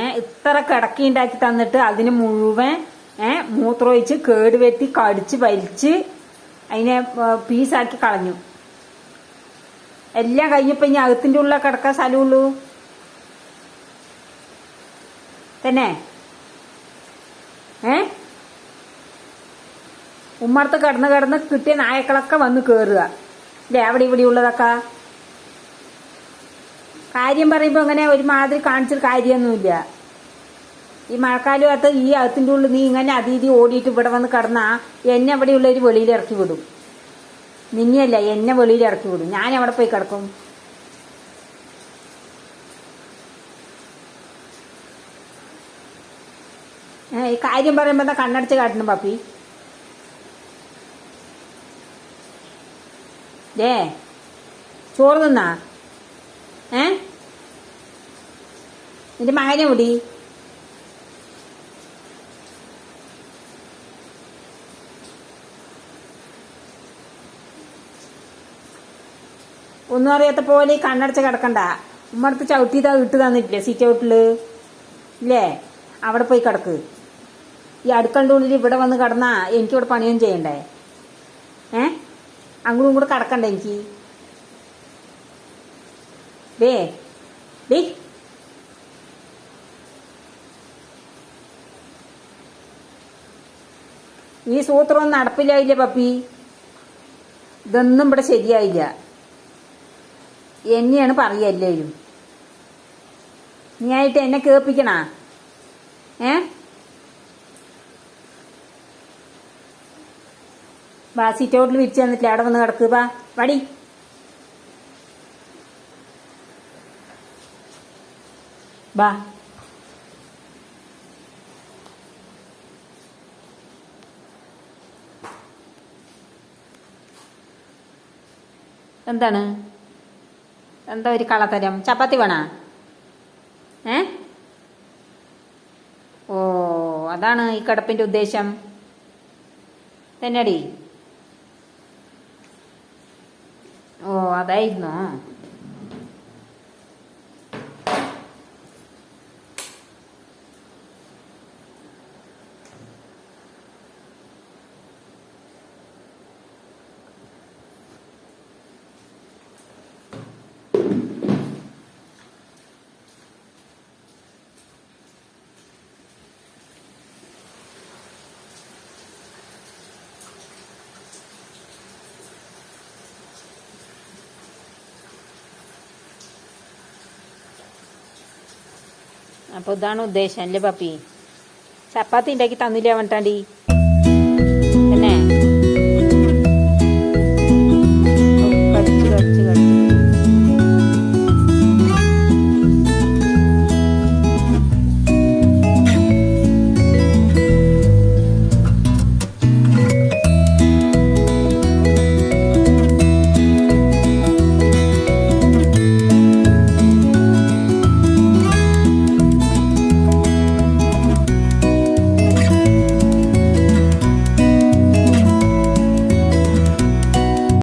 ഇത്ര കിടക്കി ഉണ്ടാക്കി തന്നിട്ട് അതിന് മുഴുവൻ ഏ മൂത്രമൊഴിച്ച് കേട് വെത്തി കടിച്ച് വലിച്ച് അതിനെ പീസാക്കി കളഞ്ഞു. എല്ലാം കഴിഞ്ഞപ്പോ ഇനി അകത്തിന്റെ ഉള്ളിൽ കിടക്കാൻ സ്ഥലമുള്ളൂ? തന്നെ? ഏ? ഉമ്മർത്ത് കിടന്ന് കിടന്ന് കിട്ടിയ നായക്കളൊക്കെ വന്ന് കേറുക. അല്ലേ അവിടെ ഇവിടെ ഉള്ളതൊക്കെ? കാര്യം പറയുമ്പോൾ അങ്ങനെ ഒരുമാതിരി കാണിച്ചൊരു കാര്യമൊന്നുമില്ല. ഈ മഴക്കാലത്ത് ഈ അകത്തിന്റെ ഉള്ളിൽ നീ ഇങ്ങനെ അതീതി ഓടിയിട്ട് ഇവിടെ വന്ന് കിടന്നാ എന്നെ ഇവിടെയുള്ളവർ വെളിയിൽ ഇറക്കി വിടും. നിന്നെയല്ല എന്നെ വെളിയിൽ ഇറക്കി വിടും. ഞാൻ എവിടെ പോയി കിടക്കും? ഈ കാര്യം പറയുമ്പോ എന്താ കണ്ണടച്ച് കാട്ടണം പപ്പി? ഏ ചോറ് തിന്നാ? ഏ? നിന്റെ മകനെ ഒന്നും അറിയാത്ത പോലെ കണ്ണടച്ച് കിടക്കണ്ട. ഉമ്മടുത്ത് ചവിട്ടിയതാ ഇട്ട് തന്നിട്ടില്ലേ? സീറ്റ് ഔട്ടിൽ ഇല്ലേ? അവിടെ പോയി കിടക്ക്. ഈ അടുക്കളുടെ ഉള്ളിൽ ഇവിടെ വന്ന് കിടന്നാ എനിക്കിവിടെ പണിയൊന്നും ചെയ്യണ്ടേ? ഏ? അങ്ങോട്ടും കൂടെ കിടക്കണ്ട എനിക്ക്? ഡേ ഡേ ഈ സൂത്രം നടപ്പിലായില്ല പപ്പി. ഇതൊന്നും ഇവിടെ ശരിയായില്ല. എന്നെയാണ് പറയുക എല്ലാവരും. നീ ആയിട്ട് എന്നെ കേൾപ്പിക്കണ? ഏ? ബാ സീറ്റ് ഔട്ടിൽ വിരിച്ചു തന്നിട്ടില്ല അവിടെ വന്ന് കിടക്കുക വടി. ബാ എന്താണ്? എന്താ ഒരു കളത്തരം ചപ്പാത്തി വേണ? ഏ? ഓ അതാണ് ഈ കിടപ്പിന്റെ ഉദ്ദേശം. തന്നെടി. ഓ അതായിരുന്നോ. അപ്പോൾ ഇതാണ് ഉദ്ദേശം. അല്ലേ പപ്പി. ചപ്പാത്തി ഉണ്ടാക്കി തന്നില്ല വണ്ടാണ്ടി